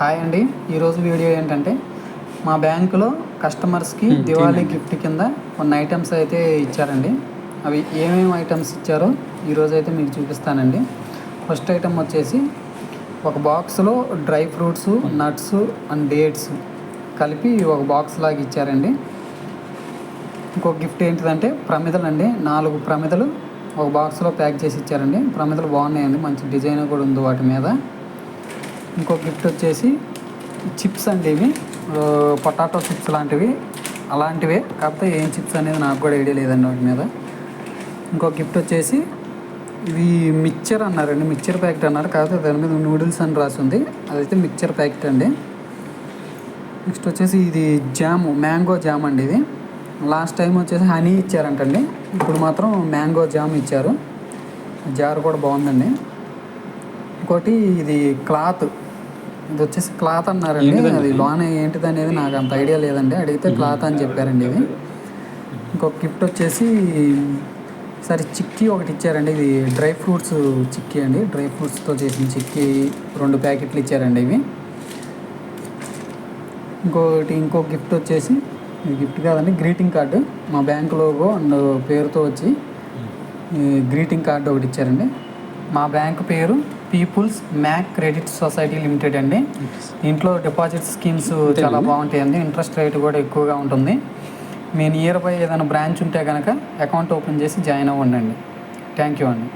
Hi అండి. ఈరోజు video ఏంటంటే మా బ్యాంకులో కస్టమర్స్కి దివాళీ గిఫ్ట్ కింద కొన్ని ఐటమ్స్ అయితే ఇచ్చారండి. అవి ఏమేమి ఐటమ్స్ ఇచ్చారో ఈరోజు అయితే మీకు చూపిస్తానండి. ఫస్ట్ ఐటమ్ వచ్చేసి ఒక బాక్స్లో dry fruits nuts and dates కలిపి ఒక బాక్స్ లాగా ఇచ్చారండి. ఇంకొక గిఫ్ట్ ఏంటిదంటే ప్రమిదలు అండి నాలుగు ప్రమిదలు ఒక బాక్స్లో ప్యాక్ చేసి ఇచ్చారండి. ప్రమిదలు బాగున్నాయండి. మంచి డిజైన్ కూడా ఉంది వాటి మీద. ఇంకో గిఫ్ట్ వచ్చేసి చిప్స్ అండి ఇవి. పొటాటో చిప్స్ లాంటివి. అలాంటివే. కాకపోతే ఏం చిప్స్ అనేది నాకు కూడా ఐడియా లేదండి వాటి మీద. ఇంకో గిఫ్ట్ వచ్చేసి ఇది మిక్చర్ అన్నారండి. మిక్చర్ ప్యాకెట్ అన్నారు. కాకపోతే దాని మీద నూడిల్స్ అని రాసి ఉంది. అదైతే మిక్చర్ ప్యాకెట్ అండి. నెక్స్ట్ వచ్చేసి ఇది జాము మ్యాంగో జామ్ అండి ఇది. లాస్ట్ టైం వచ్చేసి హనీ ఇచ్చారంటండి. ఇప్పుడు మాత్రం మ్యాంగో జామ్ ఇచ్చారు. జార్ కూడా బాగుందండి. ఇంకోటి ఇది క్లాత్. ఇది వచ్చేసి క్లాత్ అన్నారండి. అది లోన ఏంటిది అనేది నాకు అంత ఐడియా లేదండి. అడిగితే క్లాత్ అని చెప్పారండి ఇది ఇంకొక గిఫ్ట్ వచ్చేసి సరే చిక్కీ ఒకటి ఇచ్చారండి. ఇది డ్రై ఫ్రూట్స్ చిక్కీ అండి. డ్రై ఫ్రూట్స్తో చేసిన చిక్కీ రెండు ప్యాకెట్లు ఇచ్చారండి ఇవి. ఇంకొకటి ఇంకో గిఫ్ట్ వచ్చేసి గిఫ్ట్ కాదండి గ్రీటింగ్ కార్డు. మా బ్యాంక్ లోగో అండ్ పేరుతో వచ్చి గ్రీటింగ్ కార్డు ఒకటి ఇచ్చారండి. మా బ్యాంక్ పేరు people's MAC credit society limited అండి. దీంట్లో డిపాజిట్ స్కీమ్స్ చాలా బాగుంటాయండి. ఇంట్రెస్ట్ రేట్ కూడా ఎక్కువగా ఉంటుంది. మీ నియర్ బై ఏదైనా బ్రాంచ్ ఉంటే కనుక అకౌంట్ ఓపెన్ చేసి జాయిన్ అవ్వండి థ్యాంక్ యూ అండి.